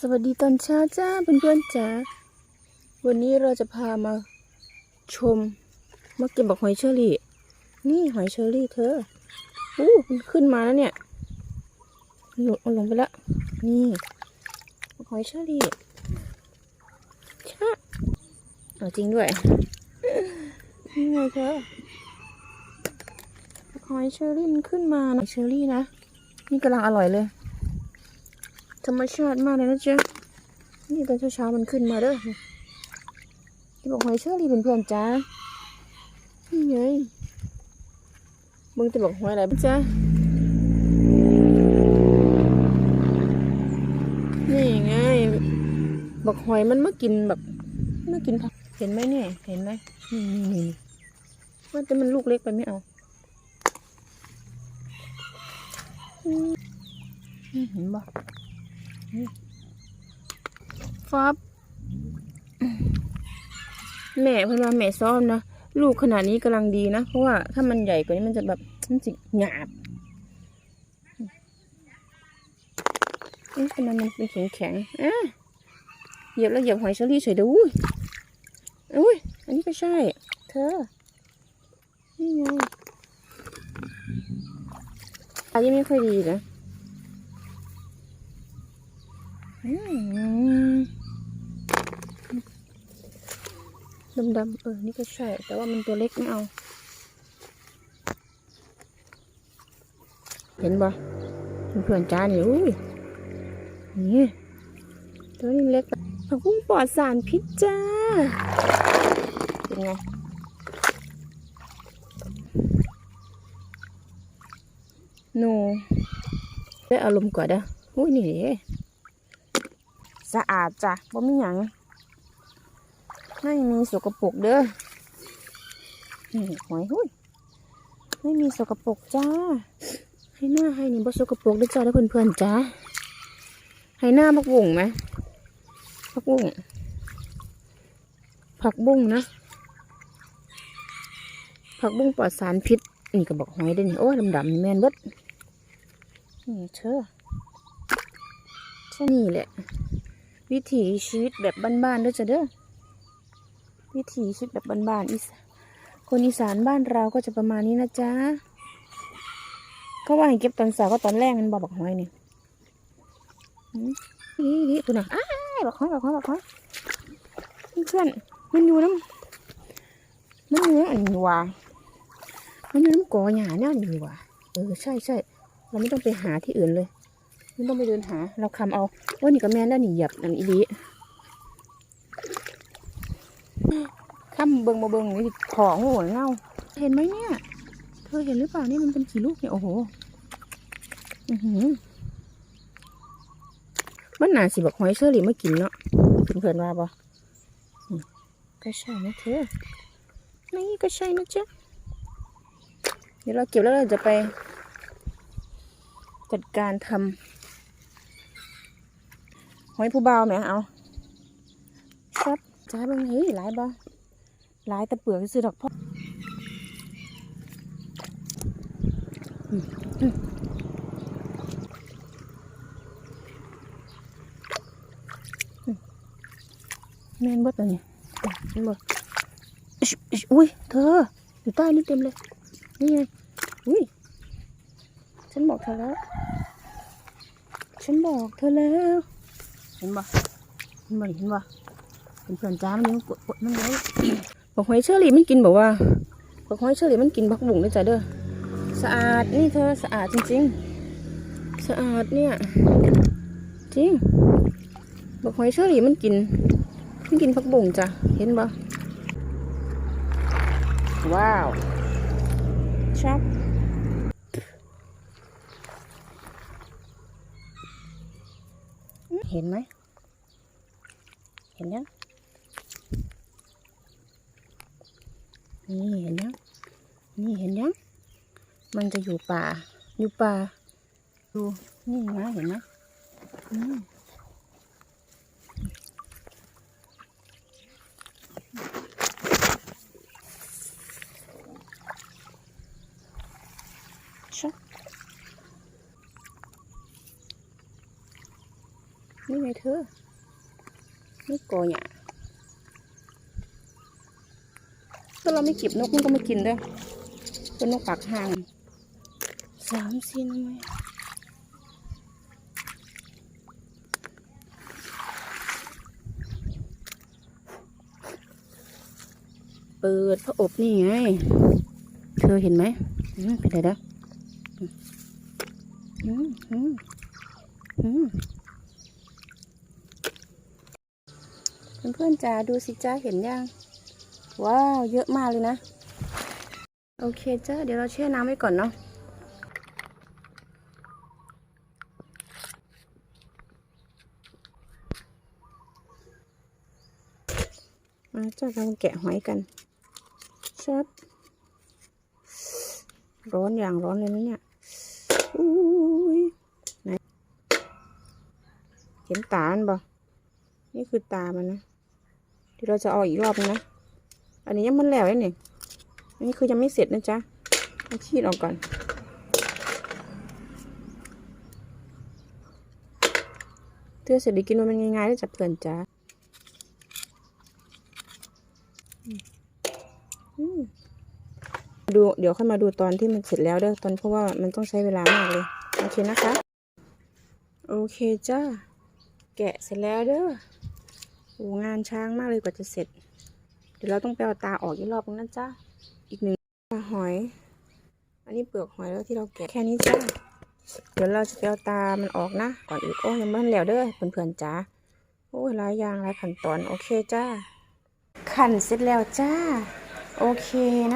สวัสดีตอนเช้าจ้าเพื่อนๆจ๋าวันนี้เราจะพามาชมมาเก็บบอกหอยเชอรี่ นี่หอยเชอรี่เธออู้มันขึ้นมาแล้วเนี่ยหลุดเอาลงไปแล้วนี่หอยเชอรี่ชะเอาจริงด้วยนี่ไงเธอหอยเชอรี่มันขึ้นมานะหอยเชอรี่นะนี่กำลังอร่อยเลย ธรรมชาติมากเลยนะจ๊ะนี่ตอนเช้าๆมันขึ้นมาเด้อที่บอกหอยเชอรี่เป็นเพื่อนๆจ้านี่ไงมึงจะบอกหอยอะไรบ้างจ๊ะนี่ไงบอกหอยมันมากินแบบมากินผักเห็นไหมเนี่ยเห็นไหมนี่นี่ว่าแต่มันลูกเล็กไปไม่เอาอืมเห็นบ่ ฟับแม่เพิ่นว่าแม่ซ้อมนะลูกขนาดนี้กำลังดีนะ เพราะว่าถ้ามันใหญ่กว่านี้มันจะแบบมันจะหยาบเอ๊ะทำไมมันเป็นแข็งแข็งอะเหยียบแล้วเหยียบหอยเชอรี่เฉยดูอุ้ยอุ้ยอันนี้ก็ใช่ เธอ นี่ไงอันนี้ไม่ค่อยดีนะ อืมดำๆเออ นี่ก็ใช่ แต่ว่ามันตัวเล็กไม่เอา เห็นบ่เพื่อนจ้านี่อุ้ย นี่ ตัวนี้เล็กผักบุ้งปลอดสารพิษจ้า เป็นไงโนได้อารมณ์กว่าเด้ออุ้ยนี่ สะอาดจ้ะบ่มีหยังไม่มีสกปรกเด้อนี่หอยหุ้ยไม่มีสกปรกจ้า ให้หน้าให้นี่บ่สกปรกเด้อจ้าเด้อเพื่อนๆจ้าให้หน้าพักบุ้งไหมพักบุ้งผักบุ้งนะ ผักบุ้งปลอดสารพิษนี่ก็บอกหอยเด้นี่โอ้ดำๆนี่แมนเบิดนี่เชอใช่นี่แหละ วิถีชีวิตแบบบ้านๆด้วยจ้ะเด้อวิถีชีวิตแบบบ้านๆอีสานคนอีสานบ้านเราก็จะประมาณนี้นะจ๊ะเขาว่าให้เก็บตอนสาวก็ตอนแรกมันบอกบอกหอยนี่หืมนี่นี่คุณน่ะอ้ายบอกหอยบอกหอยบอกหอยเพื่อนมันอยู่น้ำมันอยู่น้ำอันนี้ว่ะมันอยู่น้ำกอหญ้าเนี่ยนี่ว่ะเออใช่ใช่เราไม่ต้องไปหาที่อื่นเลย ไม่ต้องไปเดินหา เราคำเอาว่านี่ก็แม่นได้วนี่เหยียบอันอีลีคำเบิงมาเบิงนี่ของหัวเงาเห็นไหมเนี่ย เธอเห็นหรือเปล่านี่มันเป็นกี่ลูกเนี่ยโอ้โหอือหือมันหนาสิบอกหอยเชอรี่มากินเนาะเพื่อนๆว่าปะก็ใช่นะเธอนี่ก็ใช่นะจ๊ะเดี๋ยวเราเก็บแล้วเราจะไปจัดการทำ หอยผู้เบาไหมเอาครับจ้าบางเฮ้ยหลายบ่หลายแต่เปลือกซื้อดอกพ่อแม่นบดเลยนี่แม่บดอิ๊ยอิ๊ยอุ้ยเธอ อยู่ใต้นี่เต็มเลย นี่ไง อุ้ย ฉันบอกเธอแล้ว ฉันบอกเธอแล้ว เห็นบ่เห็นบ่เห็นบ่เป็นเพื่อนจ้ามันยังกดกดมันไว้บอกหอยเชอรี่มันกินบอกว่าบอกหอยเชอรี่มันกินบักบุ๋งด้วยจ้ะเด้อสะอาดนี่เธอสะอาดจริงๆ สะอาดเนี่ยจริงบอกหอยเชอรี่มันกินมันกินผักบุ๋งจ้ะเห็นบ่ว้าวชอบ เห็นไหม เห็นยัง นี่เห็นยัง นี่เห็นยัง มันจะอยู่ป่า อยู่ป่า ดู นี่นะเห็นไหมอืม นี่ไงเธอ นี่กอหยาถ้าเราไม่เก็บนกมันก็ไม่กินเด้อเป็นนกปากห่างสามสี่หน่วยเปิดพระอบนี่ไง เธอเห็นไหมอืมเป็นไรเด้ออืมอืมอืม เพื่อนๆจ๋าดูสิจ้าเห็นยังว้าวเยอะมากเลยนะ โอเคจ้าเดี๋ยวเราแช่น้ำไว้ก่อนเนาะมาจ้าเราแกะหอยกันชับร้อนอย่างร้อนเลยนะเนี่ยอุ้ยไหนเห็นตามันบ่นี่คือตามันนะ เดี๋ยวเราจะเอาอีกรอบนะ อันนี้ยังมันแล้วเลยเนี่ยอันนี้คือยังไม่เสร็จนะจ๊ะเอาชีดออกก่อนเธอเสร็จด้กินมันง่ายๆได้จับเพื่อนจ้าดูเดี๋ยวค่อยมาดูตอนที่มันเสร็จแล้วเด้อตอนเพราะว่ามันต้องใช้เวลามากเลย โอเคนะคะ โอเคจ้า แกะเสร็จแล้วเด้อ โอ้งานช้างมากเลยกว่าจะเสร็จ เดี๋ยวเราต้องไปเอาตาออกอีกรอบนึงนะจ้าอีกหนึ่งตาหอย อันนี้เปลือกหอยแล้วที่เราแกะแค่นี้จ้าเดี๋ยวเราจะไปเอาตามันออกนะ ก่อนอื่นโอ้ยังไม่ทันแล้วเด้อเพื่อนๆจ้าโอ้ยหลายอย่างหลายขั้นตอนโอเคจ้า ขันเสร็จแล้วจ้า โอเคนะ